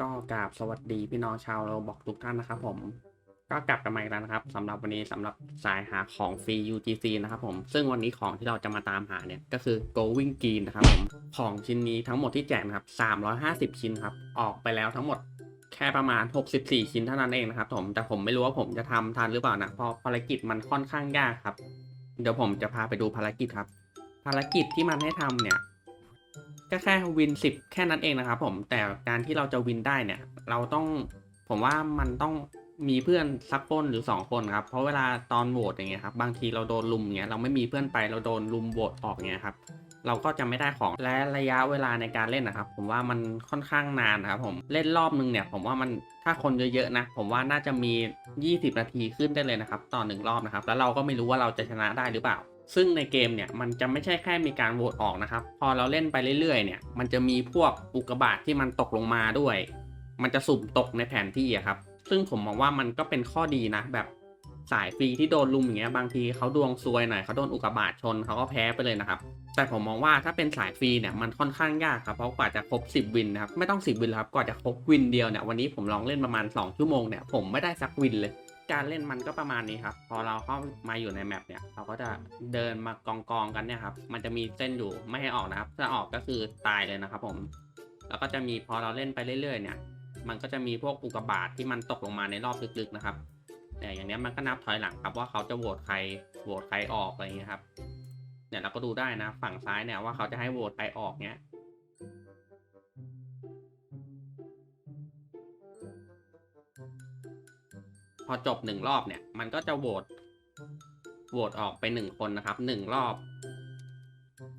ก็กราบสวัสดีพี่น้องชาวเราบอกทุกท่านนะครับผมก็กลับกันมาอีกแล้วนะครับสำหรับวันนี้สำหรับสายหาของฟรี UGC นะครับผมซึ่งวันนี้ของที่เราจะมาตามหาเนี่ยก็คือ Going Green นะครับผมของชิ้นนี้ทั้งหมดที่แจกนะครับ 350 ชิ้นครับออกไปแล้วทั้งหมดแค่ประมาณ 64 ชิ้นเท่านั้นเองนะครับผมแต่ผมไม่รู้ว่าผมจะทำทันหรือเปล่านะเพราะภารกิจมันค่อนข้างยากครับ เดี๋ยวผมจะพาไปดูภารกิจครับ ภารกิจที่มันให้ทำเนี่ย ก็แค่วินสิบแค่นั้นเองนะครับผมแต่การที่เราจะวินได้เนี่ย เราต้องผมว่ามันต้องมีเพื่อนสักคนหรือสองคนครับ เพราะเวลาตอนโหวตอย่างเงี้ยครับบางทีเราโดนลุมเงี้ยเราไม่มีเพื่อนไปเราโดนลุมโหวตออกเงี้ยครับเราก็จะไม่ได้ของและระยะเวลาในการเล่นนะครับ ผมว่ามันค่อนข้างนานนะครับผมเล่นรอบนึงเนี่ย ผมว่ามันถ้าคนเยอะๆนะ ผมว่าน่าจะมี 20 นาทีขึ้นได้เลยนะครับ ต่อหนึ่งรอบนะครับ แล้วเราก็ไม่รู้ว่าเราจะชนะได้หรือเปล่า ซึ่งในเกมเนี่ยมันจะไม่ใช่แค่มีการโหวตออกนะครับ พอเราเล่นไปเรื่อยๆเนี่ยมันจะมีพวกอุกกาบาตที่มันตกลงมาด้วย มันจะสุ่มตกในแผนที่อะครับ ซึ่งผมมองว่ามันก็เป็นข้อดีนะแบบสายฟรีที่โดนลุมอย่างเงี้ยบางทีเขาดวงซวยหน่อยเขาโดนอุกกาบาตชนเขาก็แพ้ไปเลยนะครับ แต่ผมมองว่าถ้าเป็นสายฟรีเนี่ยมันค่อนข้างยากครับเพราะกว่าจะครบ 10 วินนะครับไม่ต้อง 10 วินหรอกครับกว่าจะครบวินเดียวเนี่ยวันนี้ผมลองเล่นประมาณ 2 ชั่วโมงเนี่ยผมไม่ได้สักวินเลย การเล่นมันก็ประมาณนี้ครับ พอเราเข้ามาอยู่ในแมปเนี่ยเราก็จะเดินมากองกองๆกันเนี่ยครับ มันจะมีเส้นอยู่ไม่ให้ออกนะครับ ถ้าออกก็คือตายเลยนะครับ ผม แล้วก็จะมีพอเราเล่นไปเรื่อยๆ เนี่ย มันก็จะมีพวกอุกกาบาตที่มันตกลงมาในรอบลึกๆนะครับเนี่ยอย่างนี้มันก็นับถอยหลังครับว่าเขาจะโหวตใครโหวตใครออกอะไรอย่างเงี้ยครับเนี่ยเราก็ดูได้นะฝั่งซ้ายเนี่ยว่าเขาจะให้โหวตใครออกเนี้ย อจบหนึ่งรอบเนี่ย มันก็จะโหวตโหวตออกไปหนึ่งคนนะครับหนึ่งรอบ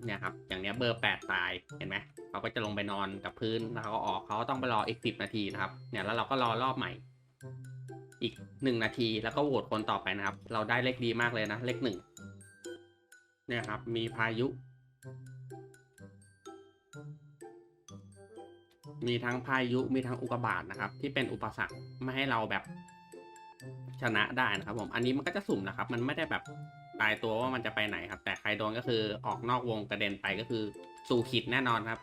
เนี่ยครับ อย่างเนี้ยเบอร์แปดตายเห็นไหมเขาก็จะลงไปนอนกับพื้นแล้วเขาก็ออกเขาก็ต้องไปรออีกสิบนาทีนะครับ เนี่ยแล้วเราก็รอรอบใหม่ อีกหนึ่งนาทีแล้วก็โหวตคนต่อไปนะครับ เราได้เลขดีมากเลยนะ เลขหนึ่งเนี่ยครับ มีพายุ มีทั้งพายุมีทั้งอุกกาบาตนะครับ ที่เป็นอุปสรรคไม่ให้เราแบบ ชนะได้นะครับผม อันนี้มันก็จะสุ่มนะครับ มันไม่ได้แบบตายตัวว่ามันจะไปไหนครับ แต่ใครโดนก็คือออกนอกวงกระเด็นไปก็คือสู่ขิดแน่นอนครับ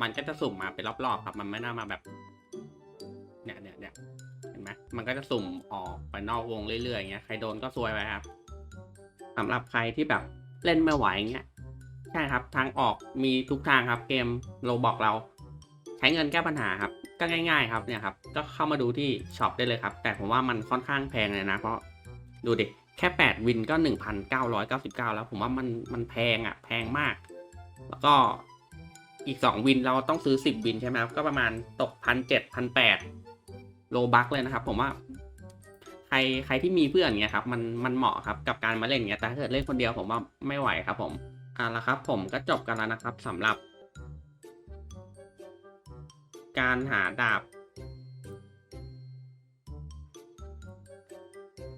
มันก็จะสุ่มมาเป็นรอบๆครับ มันไม่น่ามาแบบ เนี่ยเนี่ยเนี่ยเห็นไหมมันก็จะสุ่มออกไปนอกวงเรื่อยๆอย่างเงี้ย ใครโดนก็ซวยไปครับสำหรับใครที่แบบเล่นไม่ไหวเงี้ย ใช่ครับ ทางออกมีทุกทางครับ เกมโลบอกเรา ใช้เงินแก้ปัญหาครับ ก็ง่าย ๆ ครับเนี่ยครับก็เข้ามาดูที่ช็อปได้เลยครับ แต่ผมว่ามันค่อนข้างแพงเลยนะ เพราะดูดิแค่ 8 วินก็ 1,999 แล้ว ผมว่ามันมันแพงอะ แพงมาก แล้วก็อีก 2 วินเราต้องซื้อ 10 วินใช่ไหมครับ ก็ประมาณตกพันเจ็ดพันแปดโลบักเลยนะครับ ผมว่าใครใครที่มีเพื่อนเงี้ยครับมันมันเหมาะครับกับการมาเล่นเงี้ยแต่ถ้าเกิดเล่นคนเดียวผมว่าไม่ไหวครับ ผมอะแล้วครับ ผมก็จบกันแล้วนะครับสำหรับ การหาดาบ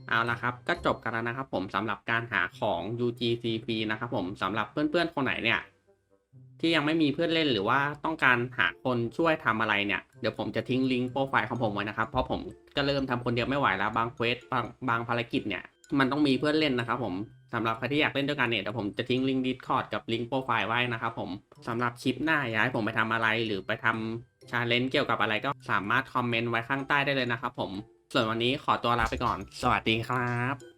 เอาละครับ ก็จบกันแล้วนะครับผมสำหรับการหาของ UGC ฟรีนะครับผมสำหรับเพื่อนๆ คนไหนเนี่ย ที่ยังไม่มีเพื่อนเล่นหรือว่าต้องการหาคนช่วยทำอะไรเนี่ย เดี๋ยวผมจะทิ้งลิงก์โปรไฟล์ของผมไว้นะครับ เพราะผมก็เริ่มทำคนเดียวไม่ไหวแล้วบางเควสบางบางภารกิจเนี่ยมันต้องมีเพื่อนเล่นนะครับผมสำหรับใครที่อยากเล่นด้วยกันเนี่ยเดี๋ยวผมจะทิ้งลิงก์ Discord กับลิงก์โปรไฟล์ไว้นะครับผมสำหรับคลิปหน้าอยากให้ผมไปทำอะไรหรือไปทำ ชาเลนจ์เกี่ยวกับอะไรก็สามารถคอมเมนต์ไว้ข้างใต้ได้เลยนะครับผม ส่วนวันนี้ขอตัวลาไปก่อน สวัสดีครับ